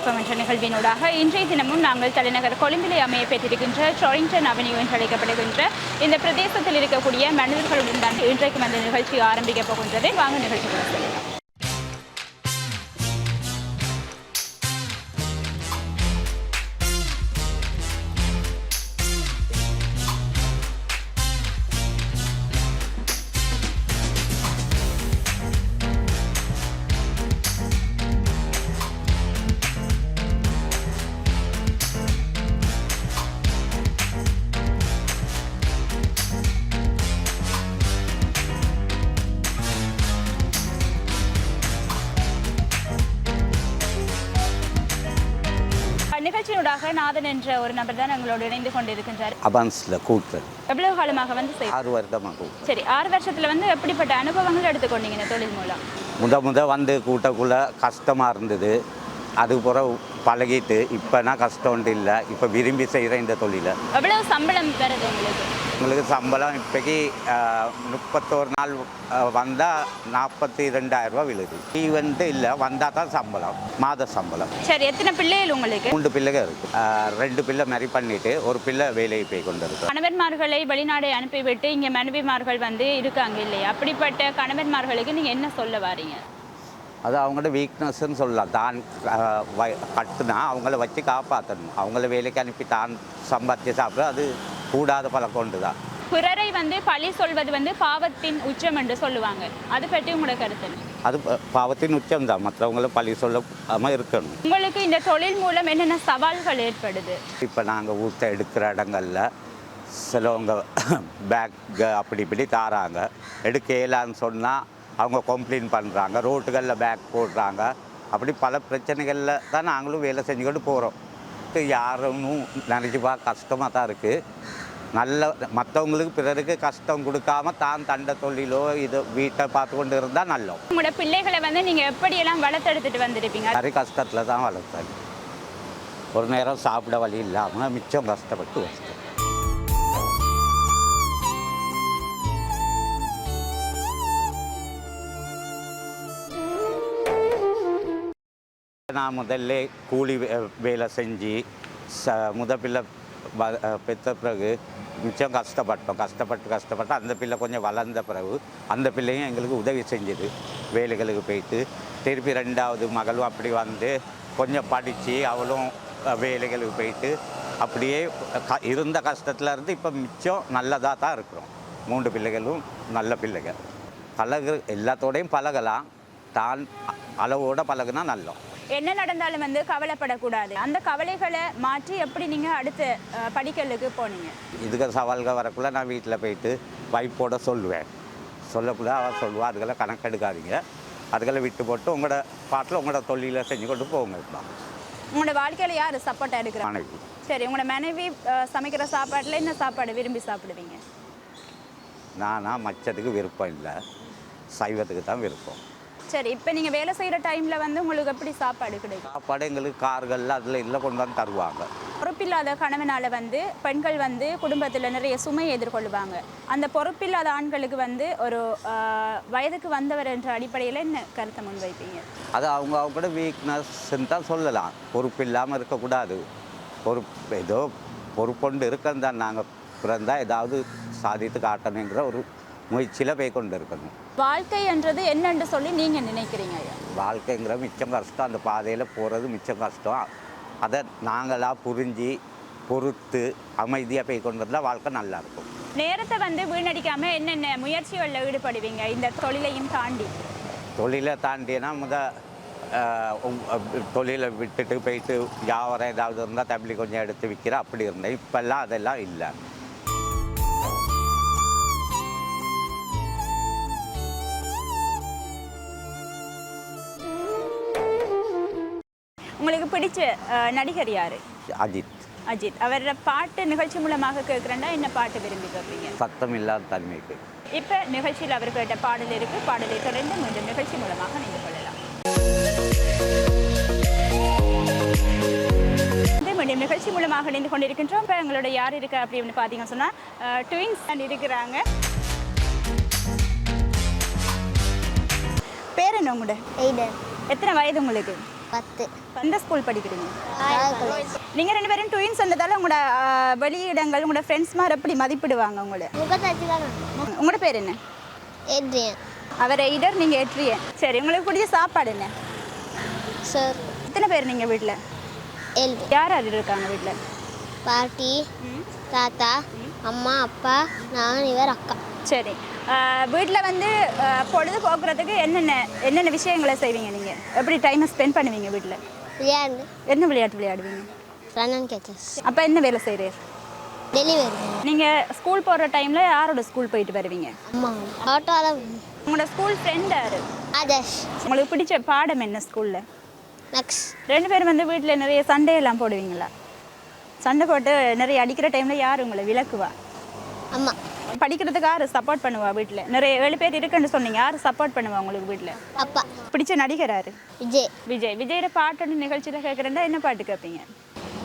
விருப்பம் என்ற நிகழ்வினூடாக இன்றைய தினமும் நாங்கள் தலைநகர் கொழும்பிலே அமைய பெற்றிருக்கின்ற டொரிங்டன் அவென்யூ என்று அழைக்கப்படுகின்ற இந்த பிரதேசத்தில் இருக்கக்கூடிய மனிதர்களுடன் தான் இன்றைக்கும் அந்த நிகழ்ச்சி ஆரம்பிக்கப் போகின்றது. வாங்க நிகழ்ச்சி செல்லலாம் நிகழ்ச்சியினூடாக நாதன் என்ற ஒரு நபர் தான் எங்களோடு இணைந்து கொண்டிருக்கின்றார். அபான்ஸில் கூட்டுறது. எவ்வளவு காலமாக வந்து ஆறு வருடமாக கூட்டு சரி ஆறு வருஷத்துல வந்து எப்படிப்பட்ட அனுபவங்கள் எடுத்துக்கொண்டீங்க இந்த தொழில் மூலம்? முத முத வந்து கூட்டக்குள்ள கஷ்டமாக இருந்தது. அது பிறகு பழகிட்டு இப்போனா கஷ்டம் இல்லை. இப்போ விரும்பி செய்கிற இந்த தொழிலை. எவ்வளவு சம்பளம் வருது உங்களுக்கு? உங்களுக்கு சம்பளம் இப்போக்கி முப்பத்தோரு நாள் வந்தால் நாற்பத்தி ரெண்டாயிரம் ரூபா விழுது. வந்து இல்லை வந்தால் தான் சம்பளம் மாத சம்பளம். சரி எத்தனை பிள்ளைகள் உங்களுக்கு? மூன்று பிள்ளைகள் இருக்குது ரெண்டு பிள்ளை மேரி பண்ணிவிட்டு ஒரு பிள்ளை வேலையை போய் கொண்டு இருக்கு கணவன்மார்களை வெளிநாடு அனுப்பிவிட்டு இங்க மனைவிமார்கள் வந்து இருக்காங்க இல்லையா? அப்படிப்பட்ட கணவன்மார்களுக்கு நீங்க என்ன சொல்ல வாரீங்க? அது அவங்களோட வீக்னஸ்ன்னு சொல்லலாம். தான் கட்டுனா அவங்கள வச்சு காப்பாற்றணும் அவங்கள வேலைக்கு அனுப்பி தான் சம்பாதிச்சு சாப்பிட அது கூடாத பழக்கம் தான். பிறரை வந்து பழி சொல்வது வந்து பாவத்தின் உச்சம் என்று சொல்லுவாங்க. அது பற்றி உங்களோட கருத்து? அது பாவத்தின் உச்சம் தான். மற்றவங்கள பழி சொல்லாமல் இருக்கணும். உங்களுக்கு இந்த தொழில் மூலம் என்னென்ன சவால்கள் ஏற்படுது? இப்போ நாங்கள் ஊற்ற எடுக்கிற இடங்கள்ல சிலவங்க பேக் அப்படி இப்படி தாராங்க. எடுக்க இயலான்னு சொன்னால் அவங்க கம்ப்ளைண்ட் பண்ணுறாங்க ரோட்டுகளில் பேக் போடுறாங்க. அப்படி பல பிரச்சனைகளில் தான் நாங்களும் வேலை செஞ்சுக்கிட்டு போகிறோம் யாரும் நினச்சி பார்க்க கஷ்டமாக தான் இருக்குது நல்ல மற்றவங்களுக்கு பிறருக்கு கஷ்டம் கொடுக்காம தான் தண்ட தொழிலோ இது வீட்டை பார்த்து கொண்டு இருந்தால் நல்லோம். உங்களோட பிள்ளைகளை வந்து நீங்க எப்படியெல்லாம் வளர்த்தெடுத்துட்டு வந்திருப்பீங்க? நிறைய கஷ்டத்தில் தான் வளர்த்தாங்க ஒரு நேரம் சாப்பிட வழி இல்லாமல் மிச்சம் கஷ்டப்பட்டு நான் முதல்ல கூலி வே- வேலை செஞ்சு ச முத பிள்ளை பெற்ற பெத்த பிறகு மிச்சம் கஷ்டப்பட்டோம் கஷ்டப்பட்டு கஷ்டப்பட்டு அந்த பிள்ளை கொஞ்சம் வளர்ந்த பிறகு அந்த பிள்ளையும் எங்களுக்கு உதவி செஞ்சுது வேலைகளுக்கு போயிட்டு திருப்பி ரெண்டாவது மகளும் அப்படி வந்து கொஞ்சம் படித்து அவளும் வேலைகளுக்கு போயிட்டு அப்படியே க இருந்த கஷ்டத்தில் இருந்து இப்போ மிச்சம் நல்லதாக தான் இருக்கிறோம் மூன்று பிள்ளைகளும் நல்ல பிள்ளைகள் பழகு எல்லாத்தோடையும் பழகலாம் தான் அளவோடு அளவோட பழகுனா நல்லோம் என்ன நடந்தாலும் வந்து கவலைப்படக்கூடாது. அந்த கவலைகளை மாற்றி எப்படி நீங்க அடுத்த படிக்கலுக்கு போனீங்க? இதுக்கு சவால்கள் வரக்குள்ள நான் வீட்டில் போயிட்டு வைப்போட சொல்லுவேன். சொல்லக்குள்ள அவள் சொல்லுவா அதுகளை கணக்கெடுக்காதீங்க. அதுகளை விட்டு போட்டு உங்களோட பாட்டில் உங்களோட தொழிலை செஞ்சு கொண்டு போங்க உங்களோட வாழ்க்கையில யார் சப்போர்ட்டா இருக்கிறாங்க மனைவி. சரி உங்களோட மனைவி சமைக்கிற சாப்பாட்டுல என்ன சாப்பாடு விரும்பி சாப்பிடுவீங்க? நானா மச்சத்துக்கு விருப்பம் இல்லை. சைவத்துக்கு தான் விருப்பம். சரி இப்போ நீங்க வேலை செய்யற டைம்ல வந்து உங்களுக்கு எப்படி சாப்பாடு கிடைக்கும்? சாப்பாடு எங்களுக்கு கார்கள் அதில் இல்லை கொண்டு வந்து தருவாங்க. பொறுப்பில்லாத கணவனால வந்து பெண்கள் வந்து குடும்பத்தில் நிறைய சுமையை எதிர்கொள்வாங்க. அந்த பொறுப்பில்லாத ஆண்களுக்கு வந்து ஒரு வயதுக்கு வந்தவர் என்ற அடிப்படையில் என்ன கருத்தை முன்வைப்பீங்க? அது அவங்க அவங்களோட வீக்னஸ்ன்னு தான் சொல்லலாம். பொறுப்பு இல்லாமல் இருக்கக்கூடாது. பொறுப்பு ஏதோ பொறுப்பொண்டு இருக்கணும் தான் நாங்கள் பிறந்தா ஏதாவது சாதித்து காட்டணுங்கிற ஒரு முயற்சியில் போய் கொண்டு இருக்கணும் வாழ்க்கை என்றது என்னன்னு சொல்லி நீங்க நினைக்கிறீங்க வாழ்க்கைங்கிற மிச்சம் கஷ்டம் அந்த பாதையில் போகிறது மிச்சம் கஷ்டம். அதை நாங்களாக புரிஞ்சு பொறுத்து அமைதியாக போய் கொண்டு வந்தால் வாழ்க்கை நல்லா இருக்கும் நேரத்தை வந்து வீணடிக்காம என்னென்ன முயற்சிகளில் ஈடுபடுவீங்க? இந்த தொழிலையும் தாண்டி. தொழிலை தாண்டினா முத தொழிலை விட்டுட்டு போயிட்டு வியாபாரம் ஏதாவது இருந்தால் தம்பி கொஞ்சம் எடுத்து விற்கிற அப்படி இருந்தேன். இப்போல்லாம் அதெல்லாம் இல்லை. உங்களுக்கு பிடிச்ச நடிகர் யாரு? அஜித். அஜித். அவரோட பாட்டு நிகழ்ச்சி மூலமாக கேட்குறேன்னா என்ன பாட்டு விரும்பி கேட்பீங்க சத்தம் இல்லாத தன்மைக்கு. இப்போ நிகழ்ச்சியில் அவர் கேட்ட பாடல் இருக்கு பாடலை தொடர்ந்து மீண்டும் நிகழ்ச்சி மூலமாக நீங்கள் கொள்ளலாம். மீண்டும் நிகழ்ச்சி மூலமாக இணைந்து கொண்டிருக்கின்றோம். இப்போ எங்களோட யார் இருக்கா அப்படின்னு பார்த்தீங்கன்னு சொன்னால் ட்வின்ஸ் இருக்கிறாங்க. பேர் என்ன உங்களோட எய்டன் எத்தனை வயது உங்களுக்கு? பத்து. எந்த ஸ்கூல் படிக்கிறீங்க? நீங்கள் ரெண்டு பேரும் ட்வின்ஸ் வந்ததால உங்களோட வெளியிடங்கள் உங்களோட ஃப்ரெண்ட்ஸ் மாதிரி எப்படி மதிப்பிடுவாங்க உங்களை? உங்களோட பேர் என்ன? ஏட்ரியன். அவரை இடர் நீங்கள் ஏற்றிய சரி உங்களுக்கு பிடிச்ச சாப்பாடு என்ன? சார். எத்தனை பேர் நீங்கள் வீட்டில் எல்வி யார் யார் இருக்காங்க வீட்டில் பாட்டி தாத்தா அம்மா அப்பா நான் இவர் அக்கா. சரி. வீட்டில் வந்து பொழுது போக்குறதுக்கு என்னென்ன என்னென்ன விஷயங்களை செய்வீங்க நீங்கள் எப்படி டைமை ஸ்பெண்ட் பண்ணுவீங்க வீட்டில் விளையாண்டு. என்ன விளையாட்டு விளையாடுவீங்க? ரன் அண்ட் கேச்சஸ் அப்போ என்ன வேலை செய்கிறீர் டெலிவரி. நீங்கள் ஸ்கூல் போகிற டைமில் யாரோட ஸ்கூல் போயிட்டு வருவீங்க? அம்மா ஆட்டோவில் உங்களோட ஸ்கூல் ஃப்ரெண்ட் யாரு? ஆதர்ஷ். உங்களுக்கு பிடிச்ச பாடம் என்ன ஸ்கூலில் நக்ஸ் ரெண்டு பேரும் வந்து வீட்டில் நிறைய சண்டை எல்லாம் போடுவீங்களா? சண்டை போட்டு நிறைய அடிக்கிற டைமில் யார் உங்களை விளக்குவா? அம்மா. படிக்கிறதுக்கு யார் சப்போர்ட் பண்ணுவா வீட்டில் நிறைய ஏழு பேர் இருக்குன்னு சொன்னீங்க. யார் சப்போர்ட் பண்ணுவா உங்களுக்கு வீட்டில் அப்பா. பிடிச்ச நடிகர் யாரு? விஜய். விஜய். விஜயோட பாட்டு நிகழ்ச்சியில் கேட்குறேன்டா என்ன பாட்டு கேட்பீங்க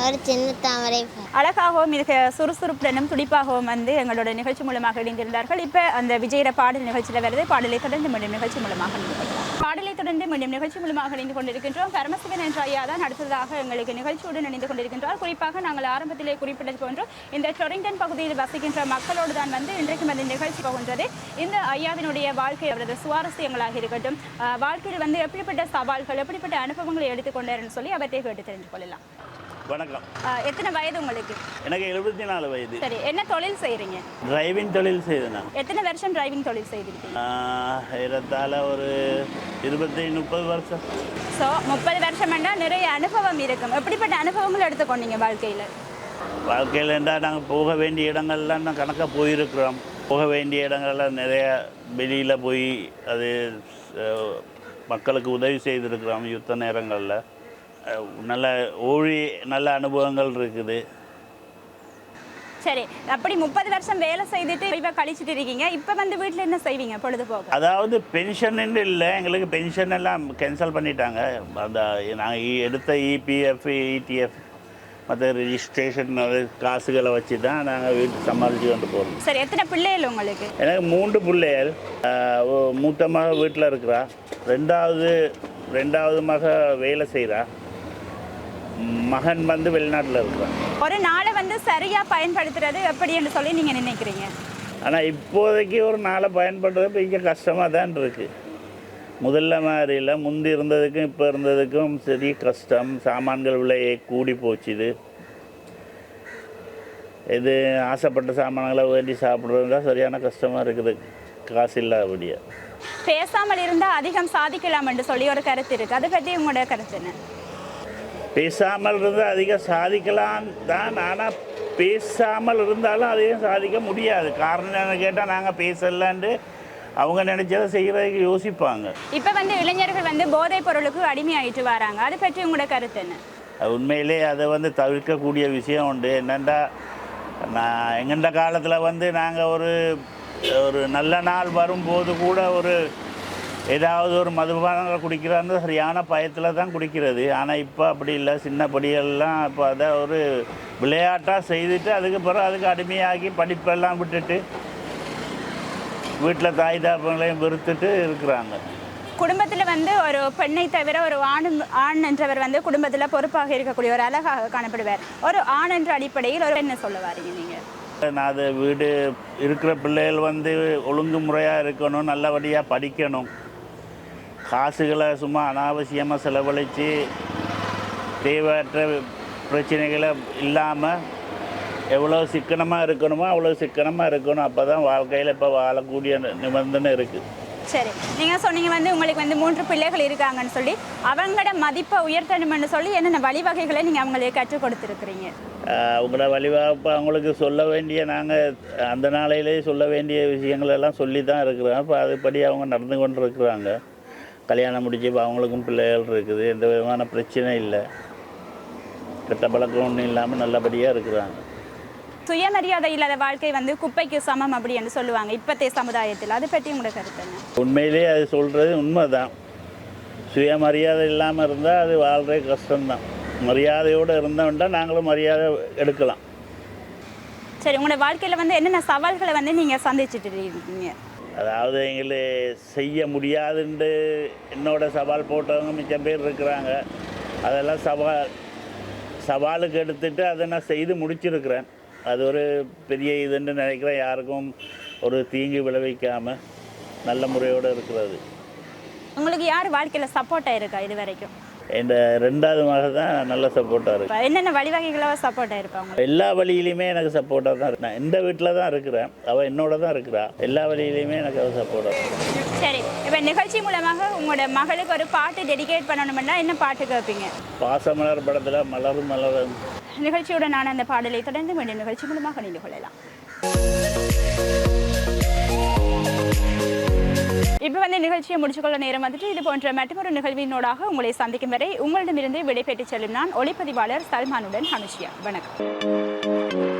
அவர் சின்ன தாமரை அழகாகவும் மிக சுறுசுறுப்புடனும் துடிப்பாகவும் வந்து எங்களோட நிகழ்ச்சி மூலமாக இணைந்திருந்தார்கள். இப்போ அந்த விஜயோட பாடல் நிகழ்ச்சியில் வருது. பாடலை தொடர்ந்து மீண்டும் நிகழ்ச்சி மூலமாக கொள்ளலாம் பாடலை தொடர்ந்து மீண்டும் நிகழ்ச்சி மூலமாக இணைந்து கொண்டிருக்கின்றோம். பரமசிவன் என்ற ஐயா தான் அடுத்ததாக எங்களுக்கு நிகழ்ச்சியுடன் இணைந்து கொண்டிருக்கின்றார். குறிப்பாக நாங்கள் ஆரம்பத்திலே குறிப்பிட்டது போன்று இந்த டொரிங்டன் பகுதியில் வசிக்கின்ற மக்களோடு தான் வந்து இன்றைக்கும் அந்த நிகழ்ச்சி போகின்றது. இந்த ஐயாவினுடைய வாழ்க்கை அவரது சுவாரஸ்யங்களாக இருக்கட்டும் வாழ்க்கையில் வந்து எப்படிப்பட்ட சவால்கள் எப்படிப்பட்ட அனுபவங்களை எடுத்துக்கொண்டாருன்னு சொல்லி அவற்றை கேட்டு தெரிந்து கொள்ளலாம். வணக்கம். எத்தனை வயது உங்களுக்கு? எனக்கு எழுபத்தி நாலு வயது. சரி என்ன தொழில் செய்கிறீங்க டிரைவிங் தொழில் செய்தேன் எத்தனை வருஷம் டிரைவிங் தொழில் செய்திருக்கீங்க? ஏறத்தாழ ஒரு இருபத்தி முப்பது வருஷம். ஸோ முப்பது வருஷம் நிறைய அனுபவம் இருக்கும். எப்படிப்பட்ட அனுபவங்கள் எடுத்துக்கொண்டீங்க வாழ்க்கையில்? வாழ்க்கையில் இருந்தால் நாங்கள் போக வேண்டிய இடங்கள்லாம் நான் கணக்காக போயிருக்கிறோம். போக வேண்டிய இடங்கள்லாம் நிறைய வெளியில் போய் அது மக்களுக்கு உதவி செய்திருக்கிறோம் யுத்த நேரங்களில். நல்ல ஓழி நல்ல அனுபவங்கள் இருக்குது. சரி அப்படி முப்பது வருஷம் வேலை செய்துட்டு இப்போ கழிச்சிட்டு இருக்கீங்க. இப்போ வந்து வீட்டில் என்ன செய்வீங்க? பொழுதுபோக்கு. அதாவது பென்ஷன் இல்லை எங்களுக்கு பென்ஷன் எல்லாம் கேன்சல் பண்ணிட்டாங்க. அந்த நாங்கள் எடுத்த இபிஎஃப் இடிஎஃப் மற்ற ரிஜிஸ்ட்ரேஷன் காசுகளை வச்சு தான் நாங்கள் வீட்டு சமாளித்து கொண்டு போகிறோம் சரி எத்தனை பிள்ளைகள் உங்களுக்கு? எனக்கு மூன்று பிள்ளைகள். ஆஹ், ஒ- மூத்த மக வீட்டில் இருக்கிறா. ரெண்டாவது ரெண்டாவது மக வேலை செய்கிறா மகன் வந்து வெளிநாட்டில் இருக்கிறான் ஒரு நாளை வந்து சரியாக பயன்படுத்துறது எப்படின்னு சொல்லி நீங்கள் நினைக்கிறீங்க? ஆனால் இப்போதைக்கு ஒரு நாளை பயன்படுறது கொஞ்சம் கஷ்டமாக தான் இருக்குது முதல்ல மாதிரி இல்லை முந்தி இருந்ததுக்கும் இப்போ இருந்ததுக்கும் சரி கஷ்டம். சாமான்கள் விலை கூடி போச்சுது. இது ஆசைப்பட்ட சாமான்களை வேண்டி சாப்பிட்றது தான் சரியான கஷ்டமாக இருக்குது. காசு இல்லாதபடியா. பேசாமல் இருந்தால் அதிகம் சாதிக்கலாம் என்று சொல்லி ஒரு கருத்து இருக்குது அதை பற்றி உங்களோட கருத்து என்ன? பேசாமல் இருந்தால் அதிகம் சாதிக்கலாம் தான். ஆனால் பேசாமல் இருந்தாலும் அதிகம் சாதிக்க முடியாது. காரணம் என்ன கேட்டால் நாங்கள் பேசலான்ட்டு அவங்க நினச்சதை செய்கிறதுக்கு யோசிப்பாங்க. இப்போ வந்து இளைஞர்கள் வந்து போதைப் பொருளுக்கு அடிமையாயிட்டு வராங்க. அதை பற்றி உங்களோட கருத்து என்ன? உண்மையிலே அதை வந்து தவிர்க்கக்கூடிய விஷயம் உண்டு. என்னென்னா நான் எங்கண்ட காலத்தில் வந்து நாங்கள் ஒரு ஒரு நல்ல நாள் வரும்போது கூட ஒரு ஏதாவது ஒரு மதுபானங்களை குடிக்கிறாங்க சரியான பயத்தில் தான் குடிக்கிறது. ஆனால் இப்போ அப்படி இல்லை. சின்ன படிகள்லாம் இப்போ அதை ஒரு விளையாட்டாக செய்துட்டு அதுக்கு பிறகு அதுக்கு அடிமையாகி படிப்பெல்லாம் விட்டுட்டு வீட்டில் தாய் தாப்பங்களையும் வெறுத்துட்டு இருக்கிறாங்க. குடும்பத்தில் வந்து ஒரு பெண்ணை தவிர ஒரு ஆண் ஆண் என்றவர் வந்து குடும்பத்தில் பொறுப்பாக இருக்கக்கூடிய ஒரு அழகாக காணப்படுவார். ஒரு ஆண் என்ற அடிப்படையில் ஒரு என்ன சொல்ல வாரீங்க நீங்கள் நான் அது வீடு இருக்கிற பிள்ளைகள் வந்து ஒழுங்குமுறையாக இருக்கணும் நல்லபடியாக படிக்கணும். காசுகளை சும்மா அனாவசியமாக செலவழித்து தேவையற்ற பிரச்சனைகளை இல்லாமல் எவ்வளோ சிக்கனமாக இருக்கணுமோ அவ்வளோ சிக்கனமாக இருக்கணும். அப்போ தான் வாழ்க்கையில் இப்போ வாழக்கூடிய நிபந்தனை இருக்குது சரி. நீங்கள் சொன்னீங்க வந்து உங்களுக்கு வந்து மூன்று பிள்ளைகள் இருக்காங்கன்னு சொல்லி அவங்களோட மதிப்பை உயர்த்தணும்னு சொல்லி என்னென்ன வழிவகைகளை நீங்கள் அவங்களுக்கு கற்றுக் கொடுத்துருக்குறீங்க? அவங்கள வழிவாப்பு அவங்களுக்கு சொல்ல வேண்டிய நாங்கள் அந்த நாளையிலேயே சொல்ல வேண்டிய விஷயங்கள் எல்லாம் சொல்லி தான் இருக்கிறோம். இப்போ அதுபடி அவங்க நடந்து கொண்டு இருக்கிறாங்க கல்யாணம் முடிச்சு இப்போ அவங்களுக்கும் பிள்ளைகள் இருக்குது எந்த விதமான பிரச்சனை இல்லை. கெட்ட பழக்கம் ஒன்றும் இல்லாமல் நல்லபடியாக இருக்கிறாங்க. சுயமரியாதை இல்லாத வாழ்க்கை வந்து குப்பைக்கு சமம் அப்படின்னு சொல்லுவாங்க இப்பத்தைய சமுதாயத்தில். அதை பற்றி உங்களோட கருத்து உண்மையிலேயே அது சொல்கிறது உண்மை தான் சுயமரியாதை இல்லாமல் இருந்தால் அது வாழ்கிறே கஷ்டம்தான். மரியாதையோடு இருந்தோம்னா நாங்களும் மரியாதை எடுக்கலாம். சரி உங்களோட வாழ்க்கையில் வந்து என்னென்ன சவால்களை வந்து நீங்கள் சந்திச்சுட்டு இருக்கீங்க? அதாவது எங்களை செய்ய முடியாதுன்ட்டு என்னோட சவால் போட்டவங்க மிச்சம் பேர் இருக்கிறாங்க. அதெல்லாம் சவால் சவாலுக்கு எடுத்துட்டு அதை நான் செய்து முடிச்சிருக்கிறேன். அது ஒரு பெரிய இதுன்னு நினைக்கிறேன். யாருக்கும் ஒரு தீங்கு விளைவிக்காமல் நல்ல முறையோடு இருக்கிறது. உங்களுக்கு யார் வாழ்க்கையில் சப்போர்ட்டாக இருக்கா இது வரைக்கும் என் ரெண்டாவது மக தான் நல்ல சப்போர்ட்டாக இருக்கு. என்னென்ன வழிவகைகளாக சப்போர்ட்டாக இருப்பாங்க எல்லா வழியிலையுமே எனக்கு சப்போர்ட்டாக தான் இருக்கு. நான் இந்த வீட்டில் தான் இருக்கிறேன். அவள் என்னோட தான் இருக்கிறா. எல்லா வழியிலையுமே எனக்கு அவள் சப்போர்ட்டாக இருக்கு. சரி இப்போ நிகழ்ச்சி மூலமாக உங்களோட மகளுக்கு ஒரு பாட்டு டெடிகேட் பண்ணணும்னா என்ன பாட்டு கேட்பீங்க பாசமலர் படத்தில் மலரும் மலரும். நிகழ்ச்சியுடன் நான் அந்த பாடலை தொடர்ந்து மீண்டும் நிகழ்ச்சி மூலமாக கணிந்து கொள்ளலாம். இப்போ வந்து நிகழ்ச்சியை முடிச்சுக்கொள்ள நேரம் வந்துட்டு இது போன்ற மற்றொரு நிகழ்வினோடாக உங்களை சந்திக்கும் வரை உங்களிடமிருந்து விடைபெற்றுச் செல்லும் நான் ஒளிப்பதிவாளர் சல்மானுடன் அனுஷியா. வணக்கம்.